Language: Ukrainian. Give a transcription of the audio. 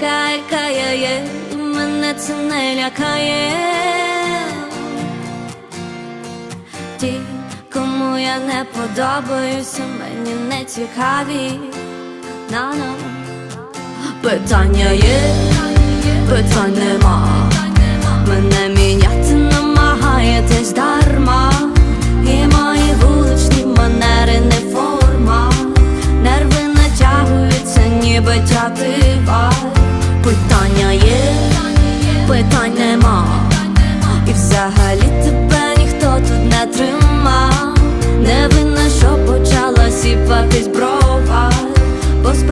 така, яка є, мене це не лякає. Ті, кому я не подобаюся, мені не цікаві. На-на. Питання є, питань нема. Мене міняти намагаєтесь дарма. І мої вуличні манери не форма. Нерви натягуються, ніби тятива. Питання є, питань нема. І взагалі тебе ніхто тут не тримав.